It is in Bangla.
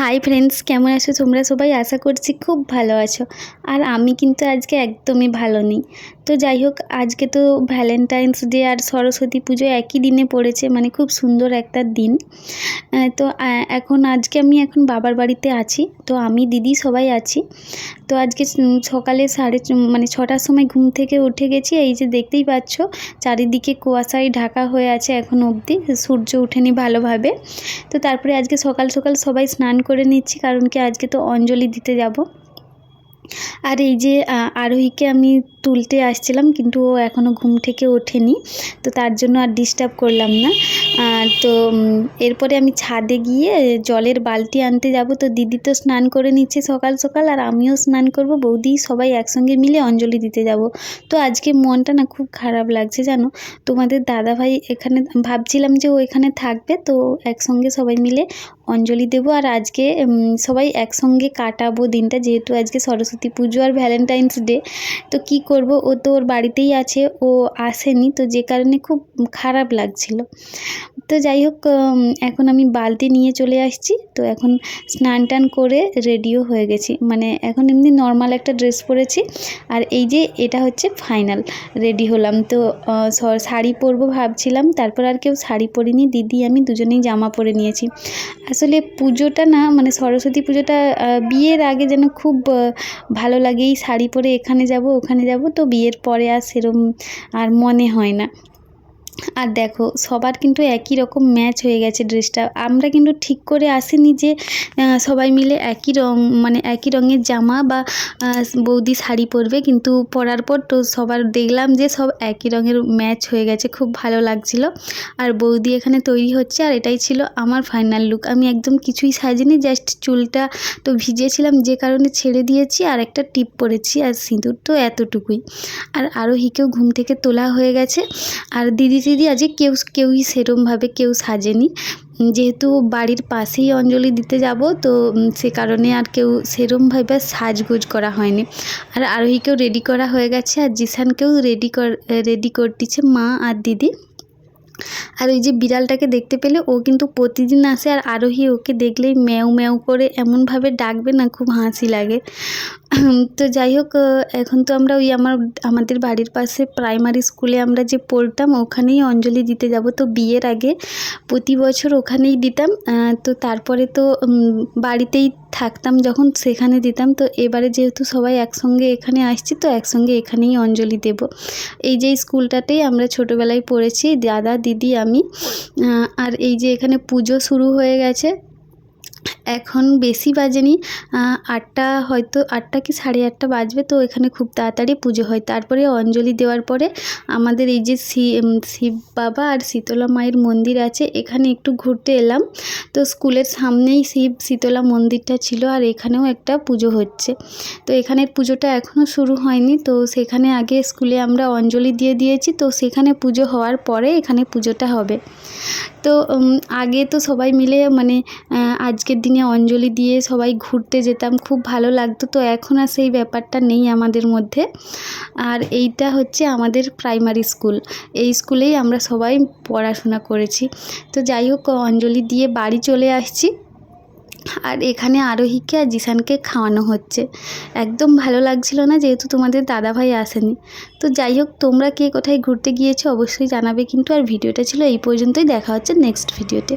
হাই ফ্রেন্ডস কেমন আছো তোমরা? সবাই আশা করছি খুব ভালো আছো। আর আমি কিন্তু আজকে একদমই ভালো নেই। তো যাই হোক, আজকে তো ভ্যালেন্টাইন্স ডে আর সরস্বতী পুজো একই দিনে পড়েছে মানে খুব সুন্দর একটা দিন। তো এখন আজকে আমি এখন বাবার বাড়িতে আছি। তো আমি, দিদি সবাই আছি। তো আজকে সকালে সাড়ে মানে ছটার সময় ঘুম থেকে উঠে গেছি। এই যে দেখতেই পাচ্ছ, চারিদিকে কুয়াশায় ঢাকা হয়ে আছে এখন অবধি। সূর্য ওঠেনি ভালোভাবে। তো তারপরে আজকে সকাল সকাল সবাই স্নান করে নিচ্ছি, কারণ কি আজকে তো অঞ্জলি দিতে যাব। আর এই যে আরোহীকে আমি তুলতে আসছিলাম, কিন্তু ও এখনও ঘুম থেকে ওঠেনি, তো তার জন্য আর ডিস্টার্ব করলাম না। তো এরপরে আমি ছাদে গিয়ে জলের বালতি আনতে যাব, তো দিদি তো স্নান করে নিচ্ছে সকাল সকাল, আর আমিও স্নান করব, বৌদি সবাই একসঙ্গে মিলে অঞ্জলি দিতে যাব। তো আজকে মনটা না খুব খারাপ লাগছে, জানো? তোমাদের দাদাভাই এখানে, ভাবছিলাম যে ও এখানে থাকবে, তো একসঙ্গে সবাই মিলে অঞ্জলি দেবো আর আজকে সবাই একসঙ্গে কাটাবো দিনটা, যেহেতু আজকে সরস্বতী পুজো আর ভ্যালেন্টাইন্স ডে তো কি করব? ও তো ওর বাড়িতেই আছে, ও আসেনি, তো যে কারণে খুব খারাপ লাগছিল। তো যাই হোক এখন আমি বালতি নিয়ে চলে আসছি। তো এখন স্নান টান করে রেডিও হয়ে গেছি। মানে এখন এমনি নর্মাল একটা ড্রেস পরেছি। আর এই যে এটা হচ্ছে ফাইনাল, রেডি হলাম। তো শাড়ি পরবো ভাবছিলাম, তারপর আর কেউ শাড়ি পরিনি। দিদি, আমি দুজনেই জামা পরে নিয়েছি। আসলে পুজোটা না মানে সরস্বতী পুজোটা বিয়ের আগে যেন খুব ভালো লাগে। এই শাড়ি পরে এখানে যাব, ওখানে যাব, তো বিয়ের পরে আর সেরম আর মনে হয় না। আর দেখো, সবার কিন্তু একই রকম ম্যাচ হয়ে গেছে ড্রেসটা আমরা কিন্তু ঠিক করে আসিনি যে সবাই মিলে একই রং মানে একই রঙের জামা বা বৌদি শাড়ি পরবে। কিন্তু পরার পর তো সবার দেখলাম যে সব একই রঙের ম্যাচ হয়ে গেছে। খুব ভালো লাগছিল। আর বৌদি এখানে তৈরি হচ্ছে আর এটাই ছিল আমার ফাইনাল লুক আমি একদম কিছুই সাজিনি জাস্ট চুলটা তো ভিজেছিলাম যে কারণে ছেড়ে দিয়েছি আর একটা টিপ পরেছি আর সিঁদুর তো এতটুকুই। আর আরোহীকেও ঘুম থেকে তোলা হয়ে গেছে। আর দিদি দিদি আজকে কেউ, কেউই সেরমভাবে কেউ সাজেনি যেহেতু বাড়ির পাশেই অঞ্জলি দিতে যাব, তো সে কারণে আর কেউ সেরমভাবে সাজগোজ করা হয়নি। আর আরোহীকেও রেডি করা হয়ে গেছে, আর জিসানকেও রেডি কর রেডি করতেছে মা আর দিদি। আর ওই যে বিড়ালটাকে দেখতে পেলে, ও কিন্তু প্রতিদিন আসে, আর আরোহী ওকে দেখলেই ম্যাও ম্যাও করে এমনভাবে ডাকবে না, খুব হাসি লাগে। তো যাই হোক এখন তো আমরা ওই আমার, আমাদের বাড়ির পাশে প্রাইমারি স্কুলে আমরা যে পড়তাম, ওখানেই অঞ্জলি দিতে যাব। তো বিয়ের আগে প্রতি বছর ওখানেই দিতাম। তো তারপরে তো বাড়িতেই থাকতাম যখন, সেখানে দিতাম। তো এবারে যেহেতু সবাই একসঙ্গে এখানে আসছি, তো একসঙ্গে এখানেই অঞ্জলি দেব। এই যে স্কুলটাতেই আমরা ছোটোবেলায় পড়েছি, দাদা, দিদি, আমি। আর এই যে এখানে পুজো শুরু হয়ে গেছে এখন বেশি বাজেনি। আটটা হয়তো, আটটা কি সাড়ে আটটা বাজবে, তো এখানে খুব তাড়াতাড়ি পুজো হয়। তারপরে অঞ্জলি দেওয়ার পরে আমাদের এই যে শিব বাবা আর শীতলা মায়ের মন্দির আছে, এখানে একটু ঘুরতে এলাম। তো স্কুলের সামনেই শিব, শীতলা মন্দিরটা ছিল আর এখানেও একটা পুজো হচ্ছে। তো এখানের পুজোটা এখনও শুরু হয়নি, তো সেখানে আগে স্কুলে আমরা অঞ্জলি দিয়ে দিয়েছি, তো সেখানে পুজো হওয়ার পরে এখানে পুজোটা হবে। তো আগে তো সবাই মিলে মানে আজকের আজকের দিনে অঞ্জলি দিয়ে সবাই ঘুরতে যেতাম, খুব ভালো লাগতো। তো এখন আর সেই ব্যাপারটা নেই আমাদের মধ্যে। আর এইটা হচ্ছে আমাদের প্রাইমারি স্কুল এই স্কুলেই আমরা সবাই পড়াশোনা করেছি। তো যাই হোক, অঞ্জলি দিয়ে বাড়ি চলে আসছি। আর এখানে আরোহীকে আর জিসানকে খাওয়ানো হচ্ছে। একদম ভালো লাগছিল না, যেহেতু তোমাদের দাদাভাই আসেনি। তো যাই হোক, তোমরা কে কোথায় ঘুরতে গিয়েছো অবশ্যই জানাবে, কিন্তু আর ভিডিওটা ছিল এই পর্যন্তই। দেখা হচ্ছে নেক্সট ভিডিওতে